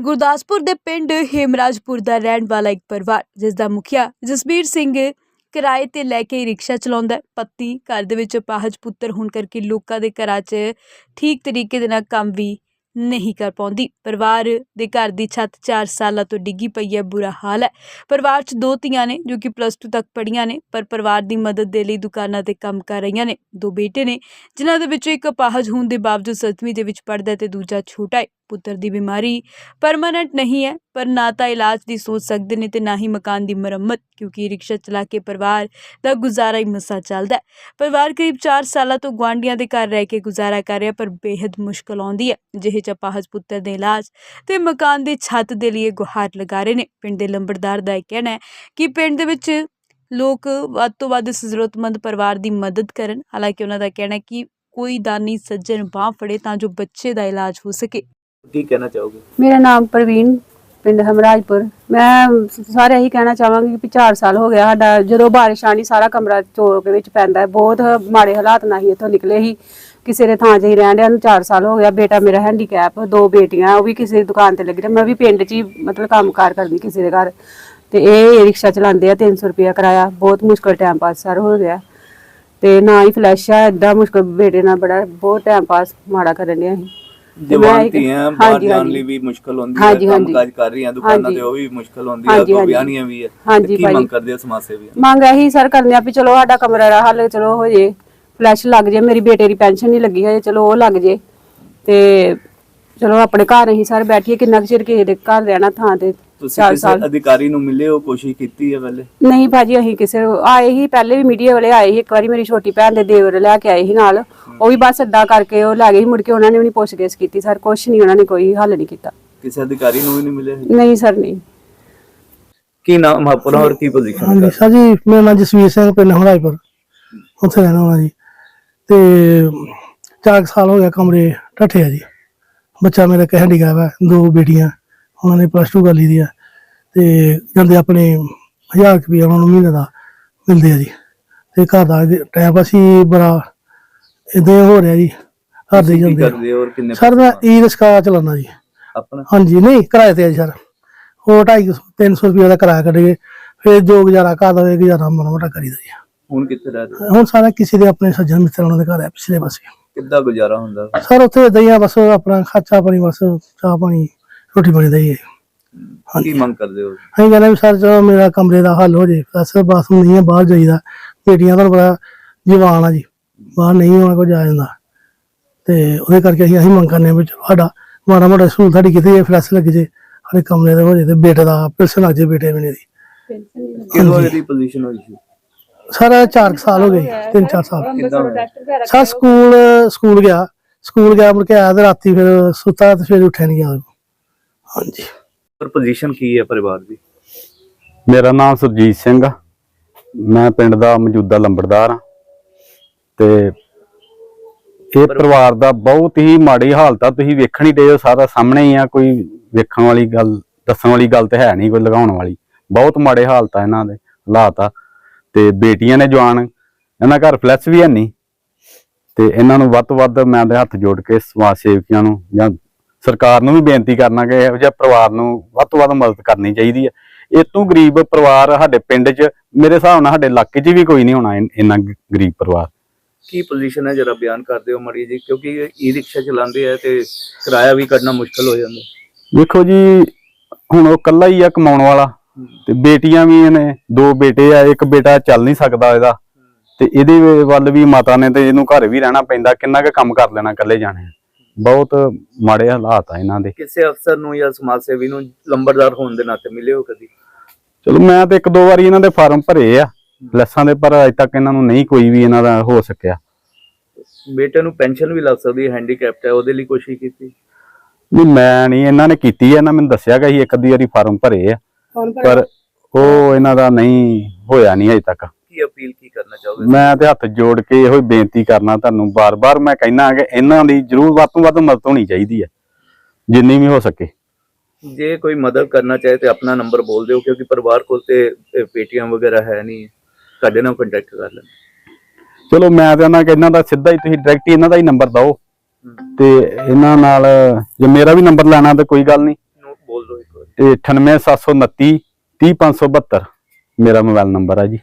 ਗੁਰਦਾਸਪੁਰ ਦੇ ਪਿੰਡ ਹੇਮਰਾਜਪੁਰ ਦਾ ਰਹਿਣ ਵਾਲਾ ਇੱਕ ਪਰਿਵਾਰ ਜਿਸ ਦਾ ਮੁਖੀਆ ਜਸਬੀਰ ਸਿੰਘ ਕਿਰਾਏ ਤੇ ਲੈ ਕੇ ਰਿਕਸ਼ਾ ਚਲਾਉਂਦਾ ਹੈ। ਪਤੀ ਘਰ ਦੇ ਵਿੱਚ ਅਪਾਹਜ ਪੁੱਤਰ ਹੋਣ ਕਰਕੇ ਲੋਕਾਂ ਦੇ ਘਰਾਂ 'ਚ ਠੀਕ ਤਰੀਕੇ ਦੇ ਨਾਲ ਕੰਮ ਵੀ ਨਹੀਂ ਕਰ ਪਾਉਂਦੀ। ਪਰਿਵਾਰ ਦੇ ਘਰ ਦੀ ਛੱਤ 4 ਸਾਲਾਂ ਤੋਂ ਡਿੱਗੀ ਪਈ ਹੈ, ਬੁਰਾ ਹਾਲ ਹੈ। ਪਰਿਵਾਰ 'ਚ ਦੋ ਧੀਆਂ ਨੇ ਜੋ ਕਿ ਪਲੱਸ 2 ਤੱਕ ਪੜ੍ਹੀਆਂ ਨੇ, ਪਰ ਪਰਿਵਾਰ ਦੀ ਮਦਦ ਦੇ ਲਈ ਦੁਕਾਨਾਂ ਤੇ ਕੰਮ ਕਰ ਰਹੀਆਂ ਨੇ। ਦੋ ਬੇਟੇ ਨੇ, ਜਿਨ੍ਹਾਂ ਦੇ ਵਿੱਚੋਂ ਇੱਕ ਅਪਾਹਜ ਹੋਣ ਦੇ ਬਾਵਜੂਦ ਸੱਤਵੀਂ ਦੇ ਵਿੱਚ ਪੜ੍ਹਦਾ ਹੈ ਤੇ ਦੂਜਾ ਛੋਟਾ ਹੈ। ਪੁੱਤਰ ਦੀ ਬਿਮਾਰੀ ਪਰਮਾਨੈਂਟ ਨਹੀਂ ਹੈ, ਪਰ ਨਾ ਤਾਂ ਇਲਾਜ ਦੀ ਸੋਚ ਸਕਦੇ ਨੇ ਤੇ ਨਾ ਹੀ ਮਕਾਨ ਦੀ ਮੁਰੰਮਤ, ਕਿਉਂਕਿ ਰਿਕਸ਼ਾ ਚਲਾ ਕੇ ਪਰਿਵਾਰ ਦਾ ਗੁਜ਼ਾਰਾ ਹੀ ਮਸਾ ਚੱਲਦਾ ਹੈ। ਪਰਿਵਾਰ ਕਰੀਬ 4 ਸਾਲਾਂ ਤੋਂ ਗੁਆਂਢੀਆਂ ਦੇ ਘਰ ਰਹਿ ਕੇ ਗੁਜ਼ਾਰਾ ਕਰ ਰਿਹਾ, ਪਰ ਬੇहद ਮੁਸ਼ਕਲ ਆਉਂਦੀ ਹੈ। ਜਿਹੇ ਚ ਅਪਾਹਜ ਪੁੱਤਰ ਦੇ ਇਲਾਜ ਤੇ ਮਕਾਨ ਦੀ ਛੱਤ ਦੇ ਲਈ ਗੁਹਾਰ ਲਗਾ ਰਹੇ ਨੇ। ਪਿੰਡ ਦੇ ਲੰਬੜਦਾਰ ਦਾ ਇਹ ਕਹਿਣਾ ਹੈ ਕਿ ਪਿੰਡ ਦੇ ਵਿੱਚ ਲੋਕ ਵੱਧ ਤੋਂ ਵੱਧ ਇਸ ਜ਼ਰੂਰਤਮੰਦ ਪਰਿਵਾਰ ਦੀ ਮਦਦ ਕਰਨ। ਹਾਲਾਂਕਿ ਉਹਨਾਂ ਦਾ ਕਹਿਣਾ ਹੈ ਕਿ ਕੋਈ ਦਾਨੀ ਸੱਜਣ ਬਾਹ ਫੜੇ ਤਾਂ ਜੋ ਬੱਚੇ ਦਾ ਇਲਾਜ ਹੋ ਸਕੇ। ਕੀ ਕਹਿਣਾ ਚਾਹੋਗੇ? ਮੇਰਾ ਨਾਮ ਪ੍ਰਵੀਨ ਪਿੰਡ ਹਮਰਾਜਪੁਰ। ਮੈਂ ਸਾਰੇ ਇਹੀ ਕਹਿਣਾ ਚਾਹਾਂਗੀ ਕਿ 4 ਸਾਲ ਹੋ ਗਿਆ ਸਾਡਾ ਜਦੋਂ ਬਾਰਿਸ਼ ਆਣੀ ਸਾਰਾ ਕਮਰਾ ਚੋਕ ਵਿੱਚ ਪੈਂਦਾ ਹੈ। ਬਹੁਤ ਮਾੜੇ ਹਾਲਾਤ ਨਾਲ ਹੀ ਇੱਥੋਂ ਨਿਕਲੇ ਸੀ। ਕਿਸੇ ਦੇ ਥਾਂ 'ਚ ਹੀ ਰਹਿਣ ਡਿਆ ਨੂੰ 4 ਸਾਲ ਹੋ ਗਿਆ ਬੇਟਾ ਮੇਰਾ ਹੈਂਡੀਕੈਪ ਦੋ ਬੇਟੀਆਂ ਉਹ ਵੀ ਕਿਸੇ ਦੀ ਦੁਕਾਨ ਤੇ ਲੱਗੀ ਨੇ ਮੈਂ ਵੀ ਪਿੰਡ 'ਚ ਹੀ ਮਤਲਬ ਕੰਮਕਾਰ ਕਰਦੀ ਕਿਸੇ ਦੇ ਘਰ ਤੇ ਇਹ ਰਿਕਸ਼ਾ ਚਲਾਉਂਦੇ ਆ 300 ਰੁਪਇਆ ਕਿਰਾਇਆ ਬਹੁਤ ਮੁਸ਼ਕਲ ਟਾਈਮ ਪਾਸ ਸਰ ਹੋ ਗਿਆ ਤੇ ਨਾ ਹੀ ਫਲੈਸ਼ ਆ ਏਦਾਂ ਮੁਸ਼ਕਲ ਬੇਟੇ ਨਾਲ ਬੜਾ ਬਹੁਤ ਟਾਈਮ ਪਾਸ ਮਾੜਾ ਕਰਨ ਡਿਆ ਸੀ ਜਵਾਨ ਧੀਆਂ ਬਾਹਰ ਜਾਣ। ਲਈ ਵੀ ਮੁਸ਼ਕਲ ਹੁੰਦੀ ਹੈ। ਕੰਮਕਾਜ ਕਰ ਰਹੀਆਂ ਦੁਕਾਨਾਂ। ਤੇ ਉਹ ਵੀ ਮੁਸ਼ਕਲ ਹੁੰਦੀ ਹੈ ਕੋ ਹਾਂਜੀ। ਵਿਆਹਨੀਆਂ ਵੀ ਹੈ ਕੀ। ਮੰਗ ਕਰਦੇ ਹੋ ਸਮਾਜ ਸੇਵੀਆਂ ਮੰਗ ਇਹੀ ਸਰ ਕਰਨੇ ਆ ਵੀ ਚਲੋ ਸਾਡਾ ਕਮਰਾ ਦਾ ਹੱਲ ਚਲੋ ਹੋ ਜੇ ਫਲੈਸ਼ ਲੱਗ ਜੇ ਮੇਰੀ ਬੇਟੇ ਦੀ ਪੈਨਸ਼ਨ ਨਹੀਂ ਲੱਗੀ ਹਜੇ ਚਲੋ ਉਹ ਲੱਗ ਜੇ। ਤੇ ਚਲੋ ਆਪਣੇ ਘਰ ਹੀ ਸਰ ਬੈਠੀਏ ਕਿੰਨਾ ਕੁ ਚਿਰ ਕਿਸੇ ਦੇ ਘਰ ਰਹਿਣਾ ਥਾਂ ਤੇ ਤੁਸੀਂ ਚਾਰ ਕਿਸੇ ਸਾਲ। ਅਧਿਕਾਰੀ ਨੂੰ ਮਿਲੇ ਹੋ ਕੋਸ਼ਿਸ਼ ਕੀਤੀ ਹੈ ਪਹਿਲੇ? ਨਹੀਂ ਭਾਜੀ ਅਸੀਂ ਕਿਸੇ ਨੂੰ- ਆਏ ਹੀ ਪਹਿਲੇ ਵੀ ਮੀਡੀਆ ਵਾਲੇ ਆਏ ਸੀ ਇੱਕ ਵਾਰੀ ਮੇਰੀ ਛੋਟੀ ਭੈਣ ਦੇ ਦੇਵਰ ਲੈ ਕੇ ਆਏ ਸੀ ਨਾਲ। ਉਹ ਵੀ ਬਸ ਅੱਦਾ ਕਰਕੇ ਉਹ ਲੈ ਗਏ ਸੀ ਮੁੜ ਕੇ ਉਹਨਾਂ ਨੇ ਵੀ ਨਹੀਂ ਪੁੱਛਗਿੱਛ ਕੀਤੀ ਸਰ ਕੁਛ ਨਹੀਂ ਉਹਨਾਂ ਨੇ ਕੋਈ ਹੱਲ ਨਹੀਂ ਕੀਤਾ। ਕਿਸੇ ਅਧਿਕਾਰੀ ਨੂੰ ਵੀ ਨਹੀਂ ਮਿਲੇ ਨਹੀਂ ਸਰ ਨਹੀਂ। ਕੀ ਨਾਮ ਹੈ ਆਪਣਾ ਔਰ ਕੀ ਪੋਜੀਸ਼ਨ ਹਾਂਜੀ ਹੈ ਸਰ ਜੀ ਮੇਰਾ ਨਾਮ ਜਸਵੀਰ ਸਿੰਘ ਪਿੰਡ ਹਮਰਾਜਪੁਰ ਉੱਥੇ ਰਹਿਣਾ ਵਾਲਾ ਜੀ। ਤੇ ਚਾਰ ਕੁ ਸਾਲ ਹੋ ਗਿਆ ਕਮਰੇ ਢੱਠੇ ਆ ਜੀ। ਬੱਚਾ ਮੇਰਾ ਕਹਿ ਹੈਂਡੀਕੈਪ ਹੈ ਦੋ ਬੇਟੀਆਂ ਉਹਨਾਂ ਨੇ ਪਲੱਸ 2 ਕਰ ਲਈ ਦੀ ਆ ਤੇ ਜਾਂਦੇ ਆਪਣੇ 1000 ਰੁਪਏ ਉਹਨਾਂ ਨੂੰ ਮਹੀਨੇ ਦਾ ਮਿਲਦੇ ਆ ਜੀ। ਤੇ ਘਰ ਦਾ ਟਾਈਮ ਅਸੀਂ ਬੜਾ ਇਦਾਂ ਹੋ ਰਿਹਾ ਜੀ ਘਰ ਦੇ ਜਾਂਦੇ। ਕਰਦੇ ਕਿੰਨੇ ਸਰ ਮੈਂ ਈ ਰਿਕਸ਼ਾ ਚਲਾਉਣਾ ਜੀ। ਆਪਣਾ? ਹਾਂਜੀ ਨਹੀਂ ਕਿਰਾਏ ਤੇ ਆ ਜੀ ਸਰ। ਉਹ 250 300 ਰੁਪਏ ਦਾ ਕਿਰਾਇਆ ਕੱਢੇ ਫਿਰ ਜੋ ਗੁਜ਼ਾਰਾ ਘਰ ਦਾ ਹੋਏ ਗੁਜ਼ਾਰਾ ਮਾੜਾ ਮੋਟਾ ਕਰੀਦਾ ਜੀ। ਹੁਣ ਕਿੱਥੇ ਰਹਿ ਰਹੇ ਹੋ? ਹੁਣ ਸਾਰਾ ਕਿਸੇ ਦੇ ਆਪਣੇ ਸੱਜਣ ਮਿੱਤਰ ਉਹਨਾਂ ਦੇ ਘਰ ਹੈ ਪਿਛਲੇ ਪਾਸੇ। ਕਿੱਦਾਂ ਗੁਜ਼ਾਰਾ ਹੁੰਦਾ? ਸਰ ਉੱਥੇ ਏਦਾਂ ਹੀ ਆ ਬਸ ਆਪਣਾ ਖਰਚਾ ਪਾਣੀ ਬਸ ਚਾਹ ਪਾਣੀ ਰੋਟੀ ਪਾਣੀ ਦਾ ਹੀ ਹੈ। ਕੀ ਮੰਗ ਕਰਦੇ ਹੋ? ਅਸੀਂ ਕਹਿੰਦੇ ਵੀ ਸਰ ਚਲੋ ਮੇਰਾ ਕਮਰੇ ਦਾ ਹੱਲ ਹੋ ਜੇ। ਬਸ ਬਸ ਨਹੀਂ ਹੈ ਬਾਹਰ ਜਾਈਦਾ। ਬੇਟੀਆਂ ਤੁਹਾਨੂੰ ਪਤਾ ਜਵਾਨ ਆ ਜੀ। ਬਾਹਰ ਨਹੀਂ ਹੋਣਾ ਕੋਈ ਜਾ ਜਾਂਦਾ। ਤੇ ਉਹਦੇ ਕਰਕੇ ਅਸੀਂ ਅਸੀਂ ਮੰਗ ਕਰਨੇ ਆ ਵੀ ਚਲੋ ਸਾਡਾ ਮਾੜਾ ਮੋਟਾ ਸਹੂਲਤ ਸਾਡੀ ਕਿਤੇ ਫਲੈਸ ਲੱਗ ਜੇ ਸਾਡੇ ਕਮਰੇ ਦਾ ਹੋ ਜੇ ਤੇ ਬੇਟੇ ਦਾ ਪਿਲਸਨ ਲੱਗ ਜੇ ਬੇਟੇ ਮੇਰੇ ਦੀ। ਕਿਹੋ ਜਿਹੀ ਪੋਜੀਸ਼ਨ ਹੋਈ ਸੀ? ਸਰ 4 ਸਾਲ ਹੋ ਗਏ 3-4 ਸਾਲ? ਸਰ ਸਕੂਲ ਸਕੂਲ ਗਿਆ। ਸਕੂਲ ਗਿਆ ਮੁੜ ਕੇ ਆਇਆ ਤੇ ਰਾਤੀ ਫਿਰ ਸੁੱਤਾ ਤੇ ਫਿਰ ਉੱਠਿਆ ਨਹੀਂ ਗਿਆ। ਹਾਂਜੀ। ਪਰ ਪੋਜੀਸ਼ਨ ਕੀ ਹੈ ਪਰਿਵਾਰ ਦੀ? ਮੇਰਾ ਨਾਮ ਸੁਰਜੀਤ ਸਿੰਘ ਆ। ਮੈਂ ਪਿੰਡ ਦਾ ਮੌਜੂਦਾ ਲੰਬੜਦਾਰ ਆ। ਤੇ ਇਹ ਪਰਿਵਾਰ ਦਾ ਬਹੁਤ ਹੀ ਮਾੜੀ ਹਾਲਤ ਆ। ਤੁਸੀਂ ਵੇਖਣ ਹੀ ਹੋ ਸਾਰਾ ਸਾਹਮਣੇ ਹੀ ਆ। ਕੋਈ ਵੇਖਣ ਵਾਲੀ ਗੱਲ ਦੱਸਣ ਵਾਲੀ ਗੱਲ ਤੇ ਹੈ ਨਹੀਂ ਕੋਈ ਲਗਾਉਣ ਵਾਲੀ। ਬਹੁਤ ਮਾੜੇ ਹਾਲਤ ਆ ਇਹਨਾਂ ਦੇ ਹਾਲਾਤ ਆ। ਤੇ ਬੇਟੀਆਂ ਨੇ ਜਵਾਨ ਇਹਨਾਂ ਘਰ ਫਲੈਸ਼ ਵੀ ਹੈ ਨਹੀਂ ਤੇ ਇਹਨਾਂ ਨੂੰ ਵੱਧ ਤੋਂ ਵੱਧ ਮੈਂ ਦੇ ਹੱਥ ਜੋੜ ਕੇ ਸਮਾਜ ਸੇਵਕੀਆਂ ਨੂੰ ਜਾਂ ਸਰਕਾਰ ਨੂੰ ਵੀ ਬੇਨਤੀ ਕਰਨਾ ਕਿ ਇਹੋ ਜਿਹੇ ਪਰਿਵਾਰ ਨੂੰ ਵੱਧ ਤੋਂ ਵੱਧ ਮਦਦ ਕਰਨੀ ਚਾਹੀਦੀ ਹੈ। ਇਹ ਤੋਂ ਗਰੀਬ ਪਰਿਵਾਰ ਸਾਡੇ ਪਿੰਡ 'ਚ ਮੇਰੇ ਹਿਸਾਬ ਨਾਲ ਸਾਡੇ ਇਲਾਕੇ 'ਚ ਵੀ ਕੋਈ ਨਹੀਂ ਹੋਣਾ ਇਨ- ਗਰੀਬ ਪਰਿਵਾਰ। ਕੀ ਪੋਜੀਸ਼ਨ ਹੈ ਜਰਾ ਬਿਆਨ ਕਰਦੇ ਹੋ ਮੜੀ ਜੀ ਕਿਉਂਕਿ ਈ ਰਿਕਸ਼ਾ ਚਲਾਉਂਦੇ ਆ ਤੇ ਕਿਰਾਇਆ ਵੀ ਕੱਢਣਾ ਮੁਸ਼ਕਲ ਹੋ ਜਾਂਦਾ। ਦੇਖੋ ਜੀ ਹੁਣ ਉਹ ਇਕੱਲਾ ਹੀ ਆ ਕਮਾਉਣ ਵਾਲਾ। ਤੇ ਬੇਟੀਆਂ ਵੀ ਇਹਨੇ ਦੋ ਬੇਟੇ ਆ ਇੱਕ ਬੇਟਾ ਚੱਲ ਨਹੀਂ ਸਕਦਾ ਇਹਦਾ। ਤੇ ਇਹਦੇ ਵੱਲ ਵੀ ਮਾਤਾ ਨੇ ਤੇ ਇਹਨੂੰ ਘਰ ਵੀ ਰਹਿਣਾ ਪੈਂਦਾ ਕਿੰਨਾ ਕੁ ਕੰਮ ਕਰ ਲੈਣਾ ਇਕੱਲੇ ਜਾਣੇ ਬਹੁਤ ਮਾੜੇ ਹਾਲਾਤ ਆ ਇਹਨਾਂ ਦੇ। ਕਿਸੇ ਅਫਸਰ ਨੂੰ ਜਾਂ ਸਮਾਜ ਸੇਵੀ ਨੂੰ ਲੰਬੜਦਾਰ ਹੋਣ ਦੇ ਨਾਤੇ ਮਿਲੇ ਹੋ ਕਦੀ? ਚਲੋ ਮੈਂ ਤੇ ਇੱਕ ਦੋ ਵਾਰੀ ਇਹਨਾਂ ਦੇ ਫਾਰਮ ਭਰੇ ਆ ਲੈਸਾਂ ਦੇ ਪਰ ਅਜੇ ਤੱਕ ਇਹਨਾਂ ਨੂੰ ਨਹੀਂ ਕੋਈ ਵੀ ਇਹਨਾਂ ਦਾ ਹੋ ਸਕਿਆ। ਬੇਟੇ ਨੂੰ ਪੈਨਸ਼ਨ ਵੀ ਲੱਗ ਸਕਦੀ ਹੈ ਹੈਂਡੀਕੈਪਟ ਹੈ ਉਹਦੇ ਲਈ ਕੋਸ਼ਿਸ਼ ਕੀਤੀ? ਨਹੀਂ ਮੈਂ ਨਹੀਂ ਇਹਨਾਂ ਨੇ ਕੀਤੀ ਹੈ ਇਹਨਾਂ ਮੈਨੂੰ ਦੱਸਿਆ ਕਿ ਅਸੀਂ ਇੱਕ ਅੱਧੀ ਵਾਰੀ ਫਾਰਮ ਭਰੇ ਆ। ਪਰ ਉਹ ਇਹਨਾਂ ਦਾ ਨਹੀਂ ਹੋਇਆ ਨਹੀਂ ਅਜੇ ਤੱਕ। ਕੀ ਅਪੀਲ ਕੀ ਕਰਨਾ ਚਾਹੋਗੇ? ਮੈਂ ਤੇ ਹੱਥ ਜੋੜ ਕੇ ਇਹੋ ਹੀ ਬੇਨਤੀ ਕਰਨਾ ਤੁਹਾਨੂੰ ਬਾਰ-ਬਾਰ ਮੈਂ ਕਹਿਣਾ ਕਿ ਇਹਨਾਂ ਦੀ ਜ਼ਰੂਰ ਵੱਧ ਤੋਂ ਵੱਧ ਮਦਦ ਹੋਣੀ ਚਾਹੀਦੀ ਹੈ ਜਿੰਨੀ ਵੀ ਹੋ ਸਕੇ। ਜੇ ਕੋਈ ਮਦਦ ਕਰਨਾ ਚਾਹੇ ਤੇ ਆਪਣਾ ਨੰਬਰ ਬੋਲ ਦਿਓ ਕਿਉਂਕਿ ਪਰਿਵਾਰ ਕੋਲ ਤੇ ਪੇਟੀਐਮ ਵਗੈਰਾ ਹੈ ਨਹੀਂ ਸਾਡੇ ਨਾਲ ਕੰਟੈਕਟ ਕਰ ਲੈਣ। ਚਲੋ ਮੈਂ ਤੇ ਇਹਨਾਂ ਦਾ ਸਿੱਧਾ ਹੀ ਤੁਸੀਂ ਡਾਇਰੈਕਟ ਹੀ ਇਹਨਾਂ ਦਾ ਹੀ ਨੰਬਰ ਦਿਓ। ਤੇ ਇਹਨਾਂ ਨਾਲ ਜੇ ਮੇਰਾ ਵੀ ਨੰਬਰ ਲੈਣਾ ਤਾਂ ਕੋਈ ਗੱਲ ਨਹੀਂ 98729 30572 ਮੇਰਾ ਮੋਬਾਈਲ ਨੰਬਰ ਆ ਜੀ।